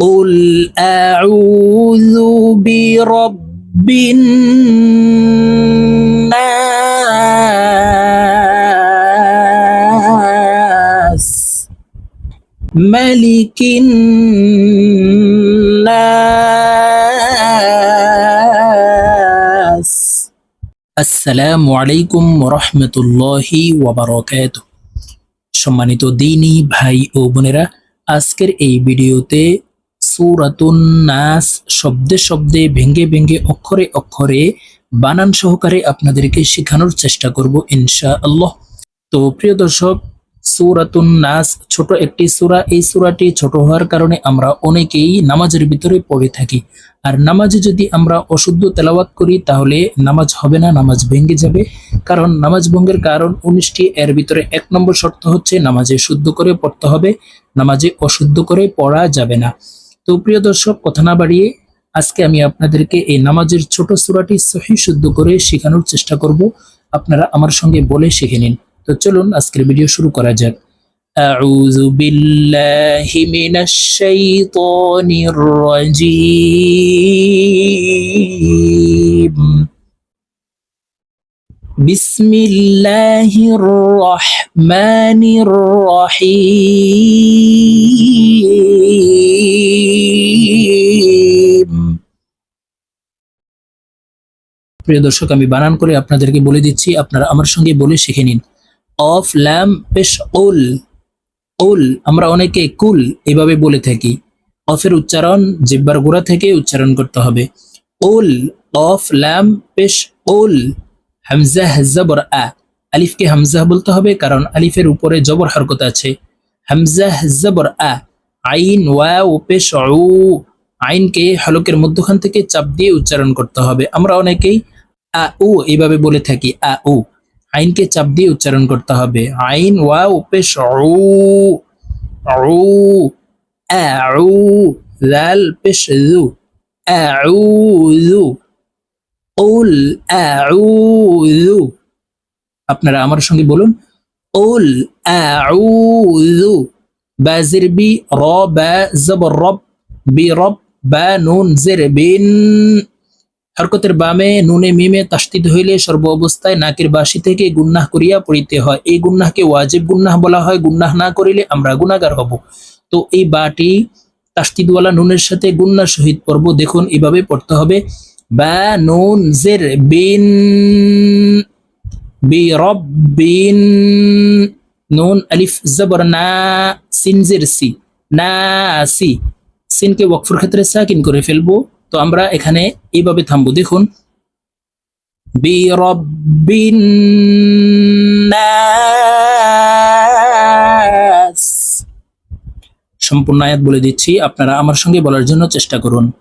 قل أعوذ برب الناس ملك الناس আসসালামু আলাইকুম রহমতুল্লাহি ওয়াবারকাত সম্মানিত দিনী ভাই ও বোনেরা আজকের এই ভিডিওতে সূরাতুন নাস, শব্দে শব্দে, ভেঙ্গে ভেঙ্গে, অক্ষরে অক্ষরে বানান সহকারে আপনাদেরকে শেখানোর চেষ্টা করব ইনশা আল্লাহ তো প্রিয় দর্শক, সূরাতুন নাস ছোট একটি সূরা। এই সূরাটি ছোট হওয়ার কারণে আমরা অনেকেই নামাজের ভিতরে পড়ে থাকি। আর নামাজে যদি আমরা অশুদ্ধ তেলাওয়াত করি, তাহলে নামাজ হবে না, নামাজ ভেঙে যাবে। কারণ নামাজ ভঙ্গের কারণ উনিশটি, এর ভিতরে এক নম্বর শর্ত হচ্ছে, নামাজে শুদ্ধ করে পড়তে হবে, নামাজে অশুদ্ধ করে পড়া যাবে না। তো প্রিয় দর্শক কথা না বাড়িয়ে আজকে আমি আপনাদেরকে এই নামাজের ছোট সূরাটি সহি শুদ্ধ করে শেখানোর চেষ্টা করব আপনারা আমার সঙ্গে বলে শিখে নিন তো চলুন আজকের ভিডিও শুরু করা যাক أعوذ بالله من الشيطان الرجيم بسم الله الرحمن الرحيم প্রিয় দর্শক, আমি বানান করে আপনাদেরকে বলে দিচ্ছি, আপনারা আমার সঙ্গে বলে শিখে নিন। অফ ল্যাম পেশ ওল ওল, আমরা অনেকে কুল এভাবে বলে থাকি। অফের উচ্চারণ, জিব্বার গোড়া থেকে উচ্চারণ করতে হবে। ওল, অফ ল্যাম পেশ ওল, হামজা জবর আ। আলিফকে হামজা বলতে হবে, কারণ আলিফের উপরে জবর হরকত আছে। হামজা জবর আ, আইন ওয়া ও পেশ আইনকে হলকের মধ্যখান থেকে চাপ দিয়ে উচ্চারণ করতে হবে। আমরা অনেকেই আ, উ এইভাবে বলে থাকি, আ, উ। আইনকে চাপ দিয়ে উচ্চারণ করতে হবে। আইন ওয়া ও পেশ, উ। উ আউ লাল, পেশ, জু। আউযু উল আউযু আপনারা আমার সঙ্গে বলুন, উল আউযু বাজির বি, র, বা জবর রব, বি, রব, বা, নুন, জের, বিন। হরকতের বামে, নুনে, মিমে তাস্তিদ হইলে সর্ব অবস্থায় নাকের বাসি থেকে গুন্নাহ করিয়া পড়িতে হয়। এই গুন্নাহকে ওয়াজিব গুন্নাহ বলা হয়। গুন্নাহ না করিলে আমরা গুনাহগার হব। তো এই বাটি তাস্তিদওয়ালা নুনের সাথে গুন্না সহিত পড়ব দেখুন, এভাবে পড়তে হবে। বা নুন জের বিন বি রব্বিন নুন আলিফ জবর না সিন জের সি। না সি। সিনকে ওয়াকফুর ক্ষেত্রে সাকিন করে ফেলব। তো আমরা এখানে এইভাবে থামবো দেখুন বি রব্বিন নাস সম্পূর্ণ আয়াত বলে দিচ্ছি আপনারা আমার সঙ্গে বলার জন্য চেষ্টা করুন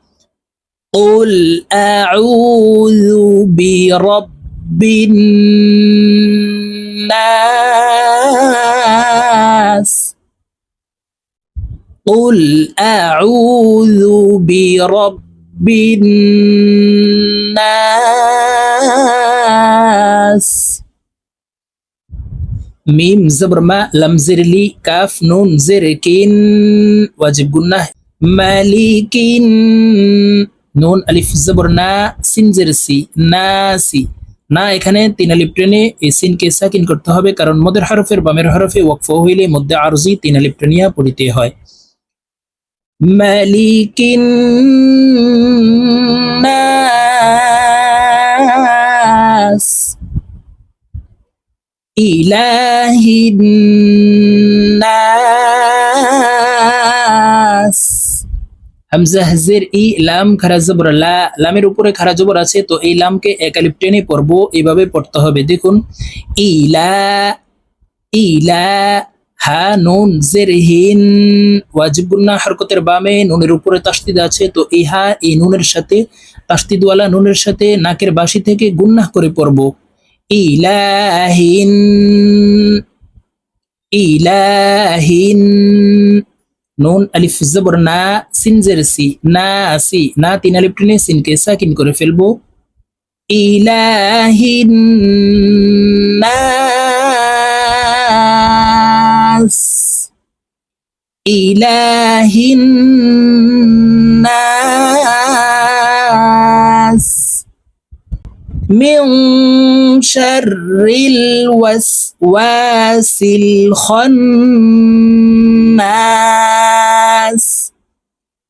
قل أعوذ برب الناس قل أعوذ برب বিন্নাস মিম জবর মা লাম জিরলি কাফ নুন জিরকিন ওয়াজিব গুন্নাহ মালিকিন নুন আলিফ জবর না সিন জেরসি নাসি না এখানে তিন আলিফ ট্রেনে এই সিনকে সাকিন করতে হবে, কারণ মদের হরফের বামের হরফে ওয়াকফ হইলে মধ্যে আরজি তিন আলিফ ট্রেনিয়া পড়িতে হয়। মালিকিন নাস ইলাহিন নাস হামজা হাজের ই লাম খারা লামের উপরে খারা জবর আছে তো এই লামকে একালিপ পড়ব এইভাবে পড়তে হবে। দেখুন, ইলা ইলা হা নুন জের হিন ওয়াজিব গুন্না হরকতের বামে নুনের উপরে তাস্তিদ আছে, তো এই হা এই নুনের সাথে তাস্তিদওয়ালা নুনের সাথে নাকের বাসি থেকে গুন্নাহ করে পড়ব। ইলাহিন ইলাহিন, নুন, আলিফ, জবর, না, সিন, জের, সি, না সি, না, তিন, আলিফ, টেনে সিনকে সাকিন করে ফেলব। ইলাহিন الناس إله الناس من شر الوسواس الخناس.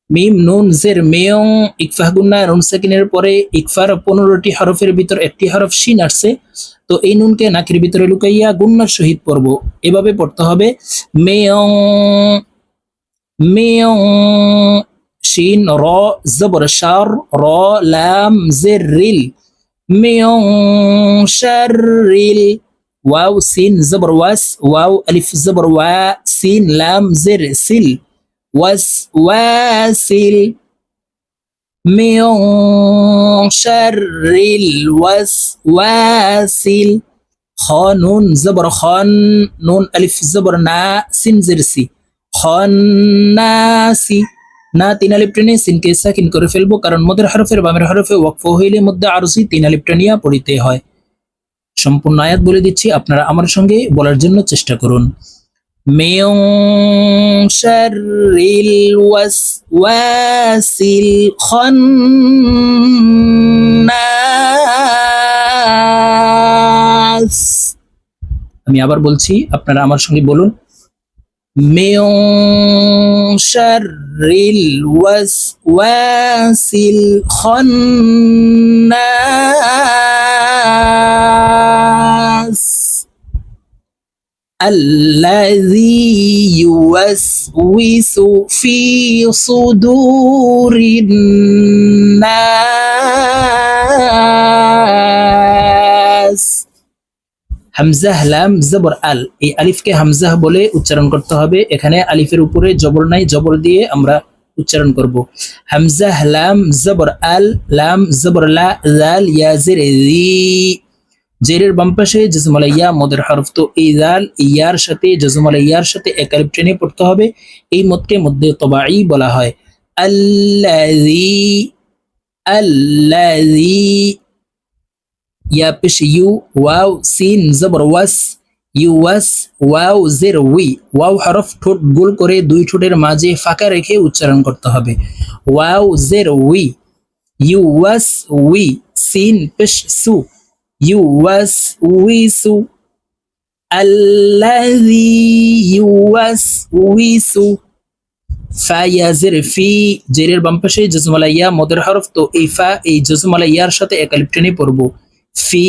মিম নুন জের মেয়ং ইকফাহ গুন্না নুন সাকিনের পরে ইকফার পনেরোটি হরফের ভিতর একটি হরফ শিন আসছে তো এই নুনকে নাকের ভিতরে লুকাইয়া গুন্নার সহিত পড়ব। এভাবে পড়তে হবে। মেয়ং মেয়ং, শিন, র, জবর, শার, র, লাম, জের, রিল। মেয়ং শারিল ওয়াও, সিন, জবর, ওয়াস। ওয়াও, আলিফ, জবর, ওয়া, সিন, লাম, জের, সিল। ওয়াসওয়াসিল من شر الوسواس خانون زبر خان نون ألف زبر نا سين زرسي খন্নাসি না তিন আলিফ টেনে সিনকে সাকিন করে ফেলবো কারণ মদের হরফের বামের হরফে ওয়াকফ হইলে মধ্যে আরসি তিন আলিফ টেনিয়া পড়িতে হয় সম্পূর্ণ আয়াত বলে দিচ্ছি আপনারা আমার সঙ্গে বলার জন্য চেষ্টা করুন من شر الوسواس الخناس আমি আবার বলছি আপনারা আমার সঙ্গে বলুন من شر الوسواس الخناس الذي يوسوس في صدور الناس হামজাহ লাম জবর আল এই আলিফকে হামজাহ বলে উচ্চারণ করতে হবে এখানে আলিফের উপরে জবর নাই জবর দিয়ে আমরা উচ্চারণ করব হামজাহ লাম জবর আল লাম জবর লা জাল ইয়াজির জি জেরের বাম পাশে জজমালা ইয়া মদের হরফ তো এই ইয়ার সাথে, জজমালা ইয়ার সাথে একালিপ ট্রেনে পড়তে হবে। এই মতকে মধ্যে তবাই বলা হয়। আল্লাযী আল্লাযী ইয়া পেশ ইউ ওয়াও, সিন, জবর, ওয়াস, ইউ, ওয়াস, ওয়াও, জের, উই, ওয়াও হরফ ঠোঁট গোল করে দুই ঠোঁটের মাঝে ফাঁকা রেখে উচ্চারণ করতে হবে। ওয়াও, জের, উই, ইউ, ওয়াস, উই, সিন, পেশ, সু يوسوس الذي يوسوس ফাইয়া জের ফি জেরের বাম পাশে জজমালা ইয়া মদের হরফ তো এই ফা এই জজমালা ইয়ার সাথে একালিপ টেনে পড়ব ফি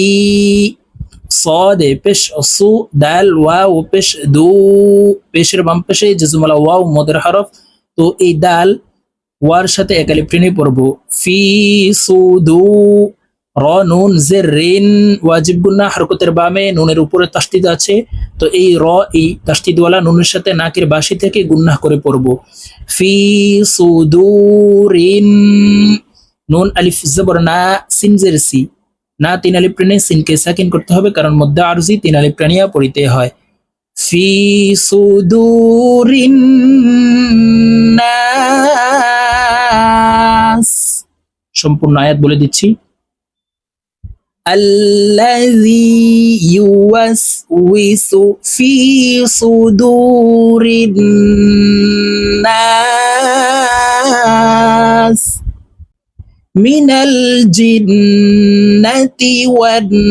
صاد পেশ সু দাল ওয়াও পেশ দু পেশের বাম পাশে জজমালা ওয়াও মদের হরফ তো এই দাল ওয়ার সাথে একালিপ টেনে পড়ব ফি সুদু র নুন জে রেন ওয়াজিব গুন্না হরকতের বামে নুনের উপরে তাস্তিদ আছে। তো এই র, এই তাস্তিদওয়ালা নুনের সাথে নাকের বাসি থেকে গুন্না করে পড়ব। ফি সুদুরিন, নুন, আলিফ, জবর, না, সিন, জের, সি। না, তিন আলিফ টেনে সিনকে সাকিন করতে হবে, কারণ মধ্যে আরজি তিন আলিফ টানিয়া পড়িতে হয়। ফি সুদুরিন সম্পূর্ণ আয়াত বলে দিচ্ছি। الذي يوسوس في صدور الناس من الجنة والناس.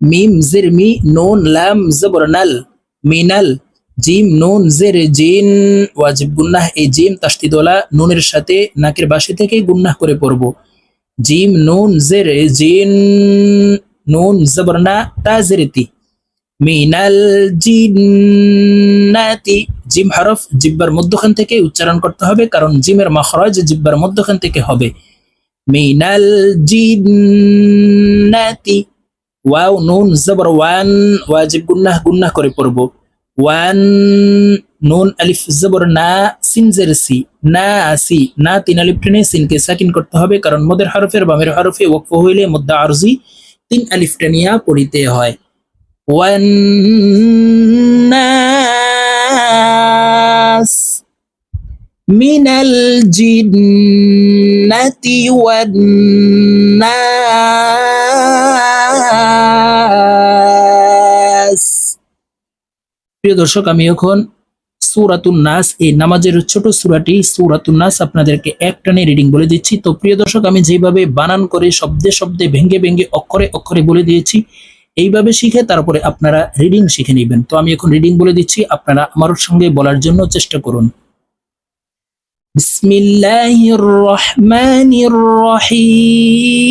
ميم زرمي نون لام زبرنال من منل জিম নুন জের জিন ওয়াজিব গুন্নাহ, এই জিম তাস্তিদওয়ালা নুনের সাথে নাকের বাসি থেকে গুন্নাহ করে পড়ব। জিম নুন জের জিন নুন জবরনা তা জেরতি। মিনাল জিন্নাতি, জিম হরফ জিব্বার মধ্যখান থেকে উচ্চারণ করতে হবে, কারণ জিমের মাখরাজ জিব্বার মধ্যখান থেকে হবে। মিনাল জিন্নাতি, ওয়াও নুন জবর ওয়ান, ওয়াজিব গুন্নাহ গুন্নাহ করে পড়ব। ওয়ান নুন আলিফ জবর না সিন জের সি না আসি না তিন আলিফ টেনে সিনকে সাকিন করতে হবে কারণ মদের হরফের বামের হরফে ওয়াকফ হইলে মধ্যে আরজি তিন আলিফ টেনিয়া পড়িতে হয় ওয়ান নাস من الجنة والناس প্রিয় দর্শক, আমি এখন সুরাতুন নাস, এই নামাজের ছোট সুরাটি সুরাতুন নাস আপনাদেরকে এক টানে রিডিং বলে দিচ্ছি। তো প্রিয় দর্শক, আমি যেভাবে বানান করে শব্দে শব্দে ভেঙ্গে ভেঙ্গে অক্ষরে অক্ষরে বলে দিয়েছি, এইভাবে শিখে তারপরে আপনারা রিডিং শিখে নেবেন। তো আমি এখন রিডিং বলে দিচ্ছি, আপনারা আমার সঙ্গে বলার জন্য চেষ্টা করুন। বিসমিল্লাহির রহমানির রহিম।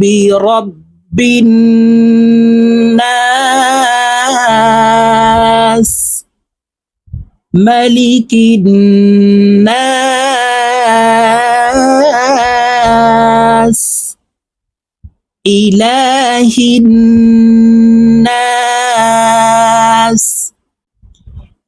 برب الناس ملك الناس إله الناس.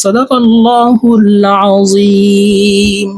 صدق الله العظيم.